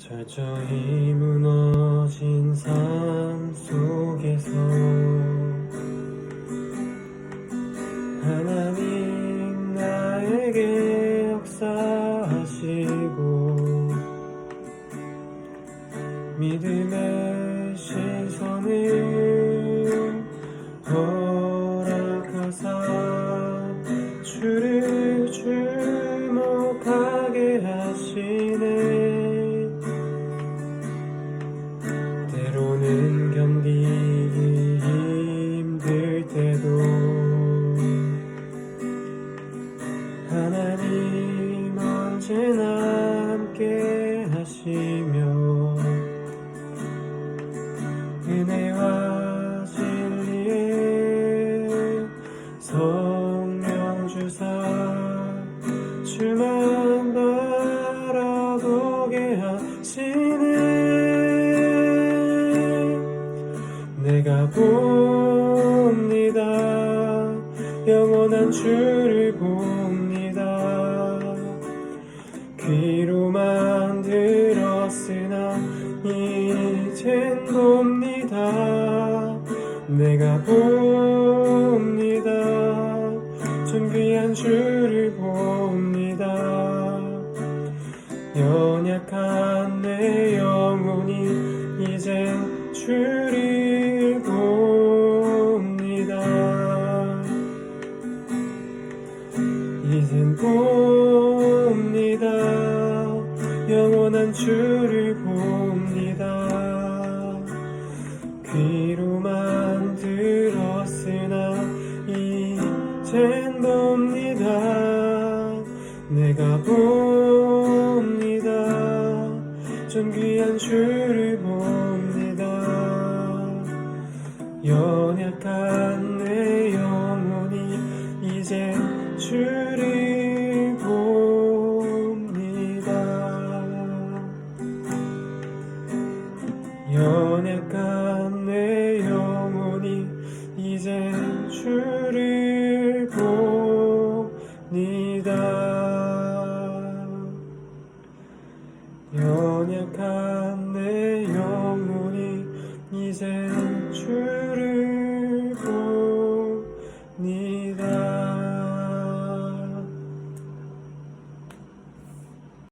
철저히 무너진 삶 속에서 하나님 나에게 역사하시고 믿음의 시선을 허락하사 주를 주목하게 하시네 바라보게 하시네. 내가 봅니다. 영원한 주를 봅니다. 귀로만 들었으나 이젠 봅니다. 내가 봅니다. 존귀한 주를 봅니다 봅니다. 영원한 주를 봅니다. 귀로만 들었으나 이젠 봅니다. 내가 봅니다. 존귀한 주를 봅니다. 연약한 연약한 내 영혼이 이제 주를 봅니다. 연약한 내 영혼이 이제 주를